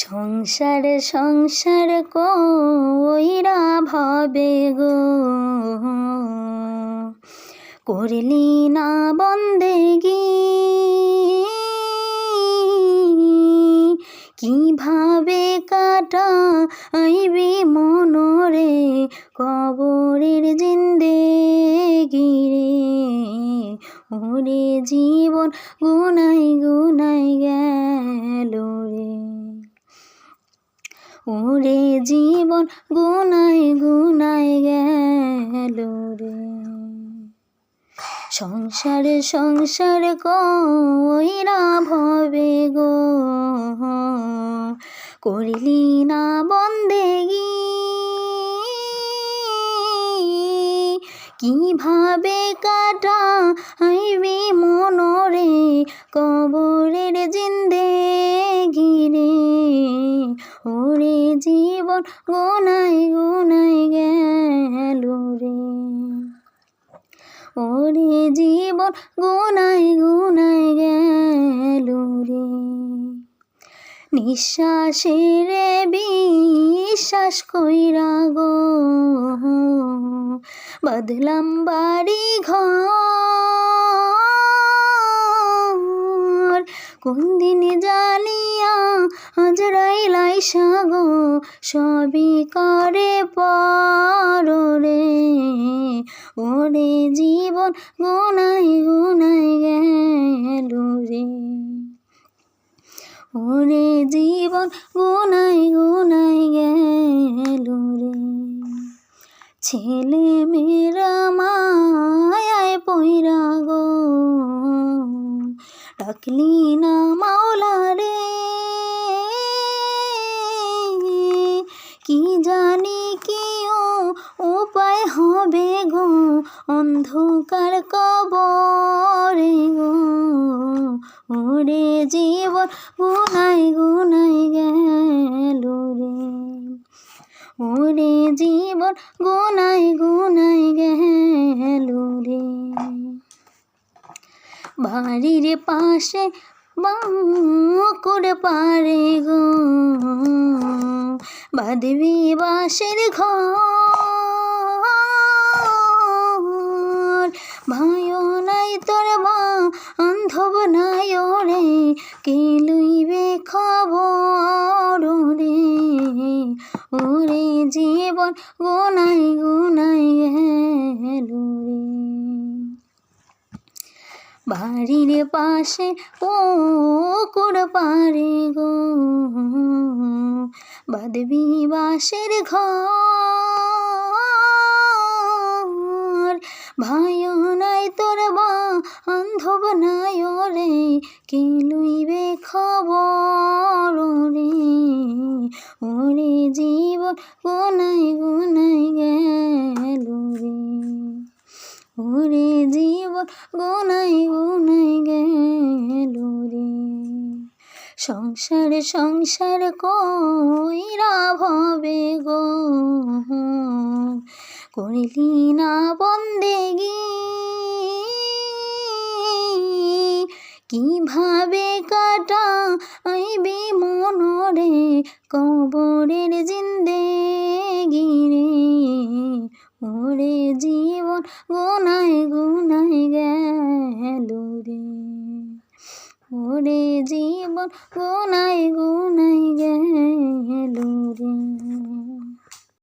সংসার সংসার কইরা ভবে গো। করলি না বন্দেগি। কীভাবে কাটা আইবি মনরে কবরের জিন্দেগি রে? ওরে জীবন গুনাই ওরে জীবন গুনাই গুনাই গেল রে। সংসার সংসার কইরা ভবে গো। করিলি না বন্দেগি। কীভাবে কাটা আইবি মনরে কবরের জিন্দেগি জীবন গুনাই গুনাই গেল রে। ওরে জীবন গুনাই গুনাই গেল রে। নিঃশ্বাসের বিশ্বাস কইরা গো, বদলাম বাড়ি ঘর। কোন দিন জানিয়া হাজরাইলাই সাগো সবই করে পর ওরে জীবন গুনাই গুনাই গেল রে। ওরে জীবন গুনাই গুনাই গেল রে। ছেলে মেয়েরা মায়ায় ডাকলি না মাওলা রে। কি জানি কি উপায় হবে গো অন্ধকার কবরে গো। ওরে জীবন গুনাই গুনাই গেল রে। ওরে জীবন গুনাই গুনাই গেল রে। বাড়ির পাশে বাঁকুর পারে গো। বাঁধবি বাঁশের ঘর। ভাইও নাই তোর মা অন্ধব নাই রে। কে লইবে খবর রে? ওরে জীবন গুনাই গুনাই গেল রে। বাড়ির পাশে পুকুর পারে গো। বাদবি বাসের ঘর। ভাইও নাই তোর বা অন্ধব নাই রে, কে লইবে খবর রে? ওরে জীবন গুনাই গুনাই গেল রে। ওরে জীবন গুনাই গুনাই গেল রে। সংসার সংসার কইরা ভবে গো। করিলি না বন্দেগি কীভাবে কাটা আইবি মনরে? কবরের জিন্দেগি রে জীবন গুনাই গুনাই গেল রে।